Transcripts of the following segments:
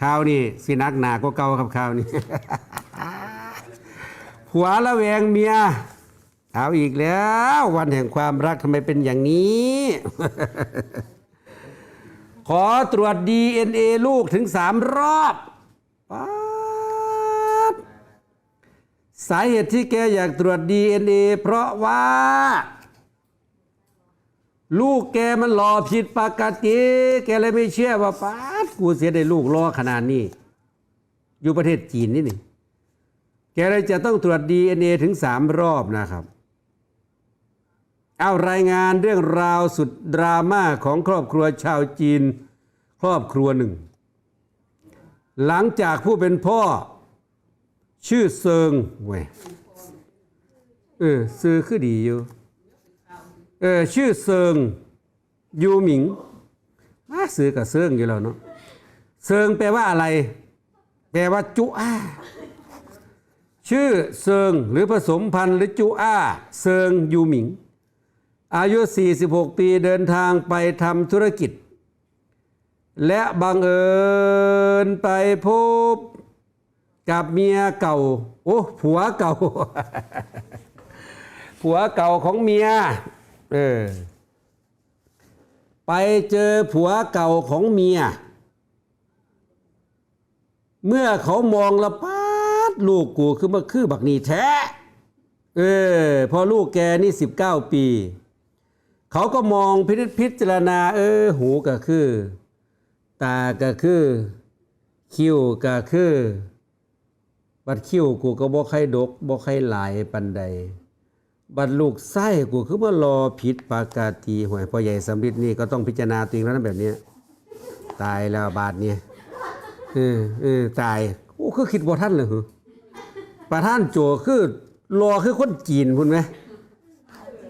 ข้าวนี่สินักหนาก็เก่าครับข้าวนี่ผัวละแวงเมียเอาอีกแล้ว วันแห่งความรักทำไมเป็นอย่างนี้ ขอตรวจ DNA ลูกถึงสามรอบสาเหตุที่แกอยากตรวจ DNA เพราะว่า ลูกแกมันรอผิดปกติแกเลยไม่เชื่อว่าป้าดกูเสียได้ลูกรอขนาดนี้ อยู่ประเทศจีนนี่นี่ แกเลยจะต้องตรวจ DNA ถึงสามรอบนะครับ เอารายงานเรื่องราวสุดดราม่าของครอบครัวชาวจีน ครอบครัวหนึ่ง หลังจากผู้เป็นพ่อ ชื่อเซิงเว้ยเออซื้อคือดีอยู่ เออชื่อเซิงยูหมิงมาซื้อกับเซิงอยู่แล้วเนาะเซิงแปลว่าอะไร แปลว่าจุอาชื่อเซิงหรือผสมพันธุ์หรือจุอาเซิงยูหมิง อายุ 46 ปีเดินทางไปทำธุรกิจ และบังเอิญไปพบกับเมียเก่า โอ้ ผัวเก่า ผัวเก่าของเมีย เออ ไปเจอผัวเก่าของเมีย เมื่อเขามองละปาดลูกกูคือมาคือบักนี่แท้ เออ พอลูกแกนี่สิบเก้าปี เขาก็มองพิจพิจารณา เออ หูก็คือ ตาก็คือ คิ้วก็คือ บัดคิ้วกูก็บ่ใครดกบ่ใครหลายปันใด บัดลูกไส้กูคือว่ารอผิดปกติหวยพ่อใหญ่สำริดนี่ก็ต้องพิจารณาตัวเองแล้วนะแบบนี้ตายแล้วบาทเนี่ยเออเออตายโอ้คือคิดบ่ท่านเลยเหรอประท่านโจคือรอคือคนจีนพุ่นไหม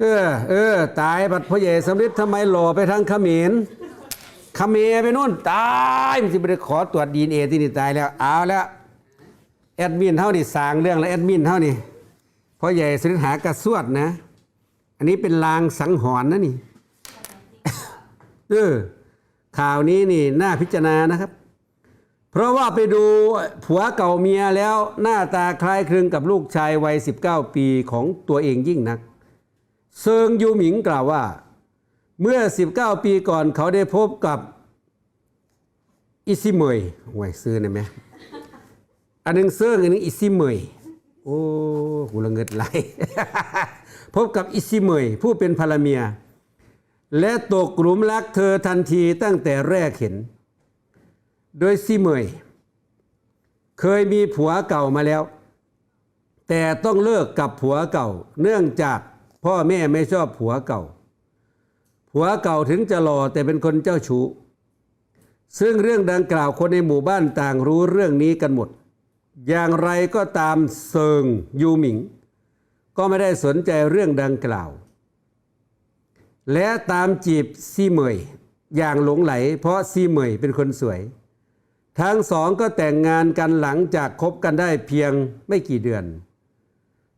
เออเออตายบัดพ่อใหญ่สำริดทำไมหล่อไปทางเขมรเขมรไปนู่นตายมันจะไปขอตรวจดีเอ็นเอที่นี่ตายแล้วเอาแล้วแอดมินเท่านี่สางเรื่องแล้วแอดมินเท่านี่ พ่อใหญ่สริหากระสวดนะ อันนี้เป็นลางสังหรณ์นะนี่เออข่าวนี้นี่น่าพิจารณานะครับ เพราะว่าไปดูผัวเก่าเมียแล้วหน้าตาคล้ายคลึงกับลูกชายวัย 19 ปีของตัวเองยิ่งนัก เซิงยูหมิงกล่าวว่า เมื่อ 19 ปีก่อนเขาได้พบกับอิซิเมยห่วยซื้อได้ไหมอันหนึงเซิงอันหนึงอิซิเมย โอ้กูละเงิดไหลพบกับอิซิเมยผู้เป็นภรรเมีย และตกหลุมรักเธอทันทีตั้งแต่แรกเห็น โดยซิเมย เคยมีผัวเก่ามาแล้ว แต่ต้องเลิกกับผัวเก่า เนื่องจากพ่อแม่ไม่ชอบผัวเก่า ผัวเก่าถึงจะหล่อแต่เป็นคนเจ้าชู้ซึ่งเรื่องดังกล่าวคนในหมู่บ้านต่างรู้เรื่องนี้กันหมด อย่างไรก็ตามเซิงยูหมิง ก็ไม่ได้สนใจเรื่องดังกล่าว และตามจีบซีเหมย อย่างหลงไหล เพราะซีเหมยเป็นคนสวย ทั้งสองก็แต่งงานกันหลังจากคบกันได้เพียงไม่กี่เดือน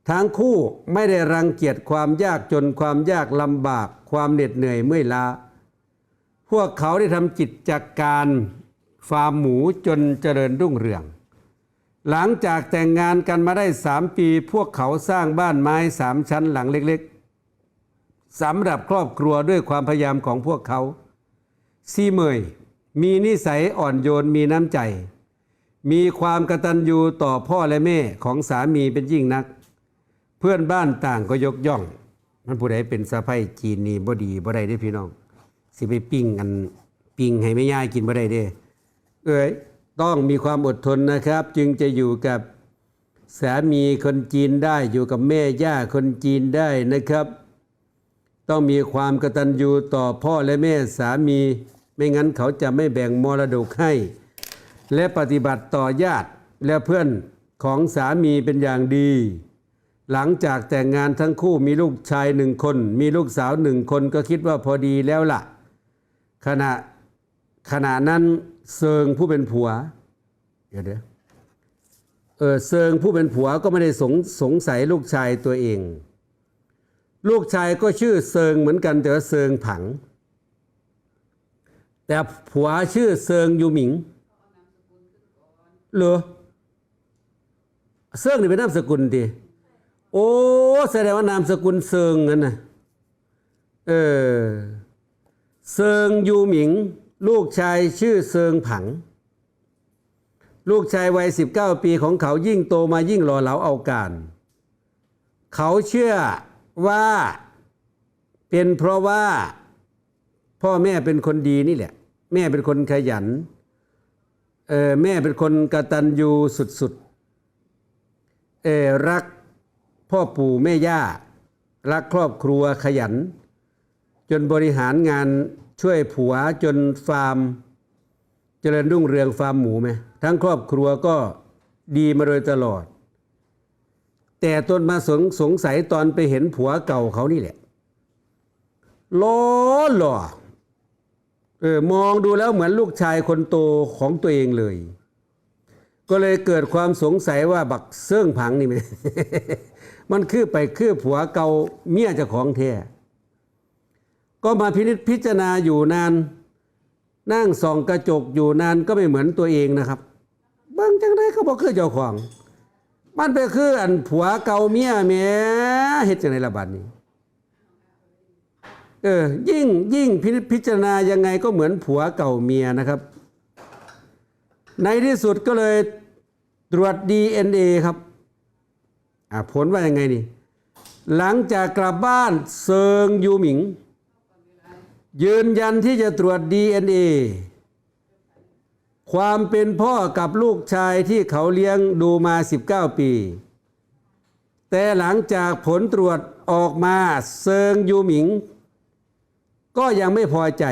ทั้งคู่ไม่ได้รังเกียจความยากจนความยากลำบาก ความเหน็ดเหนื่อยเมื่อยล้าพวกเขาได้ทำกิจการฟาร์มหมูจนเจริญรุ่งเรือง หลังจากแต่งงานกันมาได้สามปี พวกเขาสร้างบ้านไม้สามชั้นหลังเล็กๆสำหรับครอบครัวด้วยความพยายามของพวกเขา ซีเมย มีนิสัยอ่อนโยนมีน้ำใจ มีความกตัญญูต่อพ่อและแม่ของสามีเป็นยิ่งนัก เพื่อนบ้านต่างก็ยกย่อง มันผู้ใดเป็นสะใภ้จีนนี่บ่ดีบ่ได้เด้พี่น้อง สิไปปิ้งกันปิ้งให้ไม่ย่ายกินบ่ได้เด้ เอ้ย ต้องมีความอดทนนะครับ จึงจะอยู่กับสามีคนจีนได้อยู่กับแม่ย่าคนจีนได้นะครับ ต้องมีความกตัญญูต่อพ่อและแม่สามี ไม่งั้นเขาจะไม่แบ่งมรดกให้ และปฏิบัติต่อญาติและเพื่อนของสามีเป็นอย่างดี หลังจากแต่งงานทั้งคู่มีลูกชายหนึ่งคน มีลูกสาวหนึ่งคนก็คิดว่าพอดีแล้วล่ะ ขณะ ขณะนั้นเซิงผู้เป็นผัว เดี๋ยวเดี๋ยวเออเซิงผู้เป็นผัวก็ไม่ได้สงสงสัยลูกชายตัวเอง ลูกชายก็ชื่อเซิงเหมือนกันแต่ว่าเซิงผัง แต่ผัวชื่อเซิงยูหมิงเหรอเซิงนี่เป็นนามสกุลดิโอ้แสดงว่านามสกุลเซิงนั่นนะเออเซิงยูหมิง ลูกชายชื่อเซิงผัง ลูกชายวัย 19 ปีของเขายิ่งโตมายิ่งหล่อเหลาเอาการ เขาเชื่อว่าเป็นเพราะว่าพ่อแม่เป็นคนดีนี่แหละ แม่เป็นคนขยันเออแม่เป็นคนกระตัญญูสุดๆเออรักพ่อปู่แม่ย่า รักครอบครัวขยัน จนบริหารงาน ช่วยผัวจนฟาร์ม เจริญรุ่งเรืองฟาร์มหมูไหมทั้งครอบครัวก็ดีมาโดยตลอด แต่ตนมาสงสงสัยตอนไปเห็นผัวเก่าเขานี่แหละล้อหล่อเออมองดูแล้วเหมือนลูกชายคนโตของตัวเองเลย ก็เลยเกิดความสงสัยว่าบักเสื่องผังนี่ไหมมันคือไปคือผัวเก่าเมียเจ้าของแท้ ก็มาพินิจพิจารณาอยู่นาน นั่งส่องกระจกอยู่นานก็ไม่เหมือนตัวเองนะครับบิ่งจังไดก็บอกคือเจ้าของ มันไปคืออันผัวเก่าเมียแม่เฮ็ดจังไดละบัดนี้เออยิ่งยิ่งพินิจพิจารณายังไงก็เหมือนผัวเก่าเมียนะครับ ในที่สุดก็เลยตรวจ DNA ครับอะผลว่ายังไงนี่ หลังจากกลับบ้านเซิงยูหมิง ยืนยันที่จะตรวจ DNA ความเป็นพ่อกับลูกชายที่เขาเลี้ยงดูมา 19 ปี แต่หลังจากผลตรวจออกมาเซิงยูหมิง ก็ยังไม่พอใจ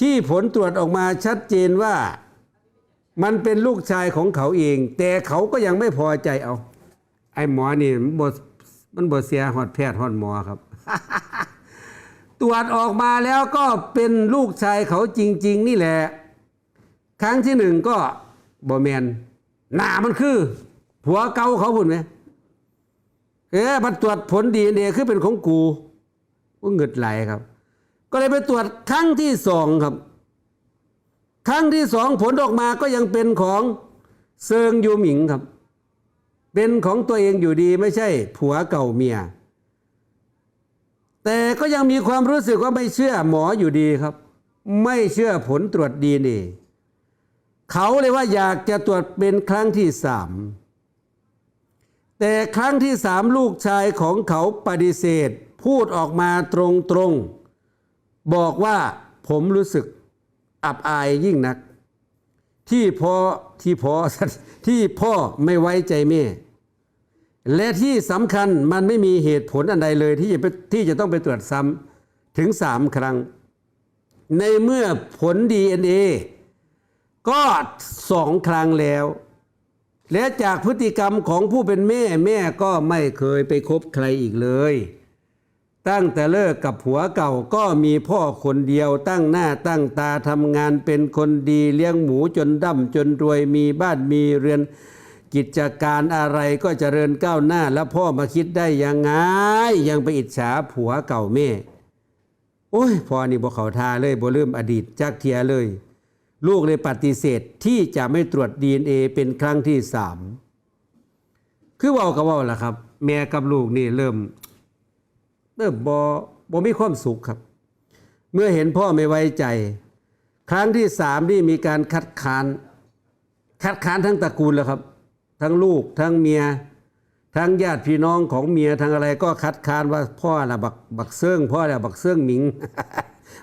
ที่ผลตรวจออกมาชัดเจนว่า มันเป็นลูกชายของเขาเอง แต่เขาก็ยังไม่พอใจเอา ไอ้หมอนี่มันบมันบเสียหอดแพทย์หอดหมอครับ ตรวจออกมาแล้วก็เป็นลูกชายเขาจริง ๆ นี่แหละ ครั้งที่หนึ่งก็บอแมนหน้ามันคือ ผัวเก่าเขาพุ่นไหมเอ๊ะมันตรวจผลดีเนคือเป็นของกูก็เงิดไหลครับ ก็เลยไปตรวจครั้งที่สองครับ ครั้งที่สองผลออกมาก็ยังเป็นของเซิงยูหมิงครับ เป็นของตัวเองอยู่ดีไม่ใช่ ผัวเก่าเมีย แต่ก็ยังมีความรู้สึกว่าไม่เชื่อหมออยู่ดีครับ ไม่เชื่อผลตรวจดีเนเขาเลยว่าอยากจะตรวจเป็นครั้งที่สามแต่ครั้งที่สามลูกชายของเขาปฏิเสธ พูดออกมาตรงๆ บอกว่าผมรู้สึกอับอายยิ่งนัก ที่พ่อที่พ่อที่พ่อไม่ไว้ใจแม่ และที่สำคัญมันไม่มีเหตุผลอันใดเลยที่จะไปที่จะต้องไปตรวจซ้ำถึงสามครั้ง ในเมื่อผล DNA ก็สองครั้งแล้ว และจากพฤติกรรมของผู้เป็นแม่แม่ก็ไม่เคยไปคบใครอีกเลย ตั้งแต่เลิกกับผัวเก่าก็มีพ่อคนเดียวตั้งหน้าตั้งตาทำงานเป็นคนดีเลี้ยงหมูจนดั่มจนรวยมีบ้านมีเรือน กิจการอะไรก็เจริญก้าวหน้า แล้วพ่อมาคิดได้ยังไง ยังไปอิจฉาผัวเก่าแม่ โอ้ยพ่อนี่บ่เขาทาเลยบ่ลืมอดีตจักเทียเลย ลูกเลยปฏิเสธที่จะไม่ตรวจ DNA เป็นครั้งที่สามคือเว่าก็เว่าล่ะครับ แม่กับลูกนี่เริ่ม เริ่มบ่บ่มีความสุขครับ เมื่อเห็นพ่อไม่ไว้ใจ ครั้งที่สามนี่มีการคัดค้าน คัดค้านทั้งตระกูลแล้วครับ ทั้งลูกทั้งเมีย ทั้งญาติพี่น้องของเมียทั้งอะไรก็คัดค้านว่าพ่อละบักบักเซิงพ่อละบักเซิงหมิง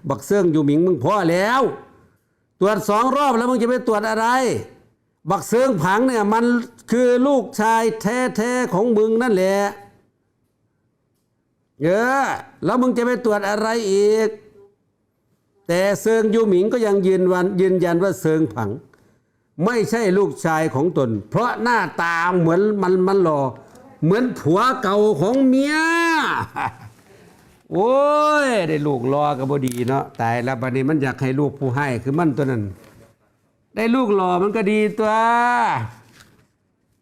บักเซิงอยู่หมิงมึงพ่อแล้ว ตรวจสองรอบแล้วมึงจะไปตรวจอะไร บักเซิงผังเนี่ยมันคือลูกชายแท้ๆของมึงนั่นแหละเออแล้วมึงจะไปตรวจอะไรอีก แต่เซิงยูหมิงก็ยังยืนวันยืนยันว่าเซิงผัง ไม่ใช่ลูกชายของตน เพราะหน้าตาเหมือนมันมันหล่อเหมือนผัวเก่าของเมียโอ้ย ได้ลูกรอกับบดีเนาะตายแล้วบัดนี้มันอยากให้ลูกผู้ให้คือมันตัวนั้น ได้ลูกรอมันก็ดีตัว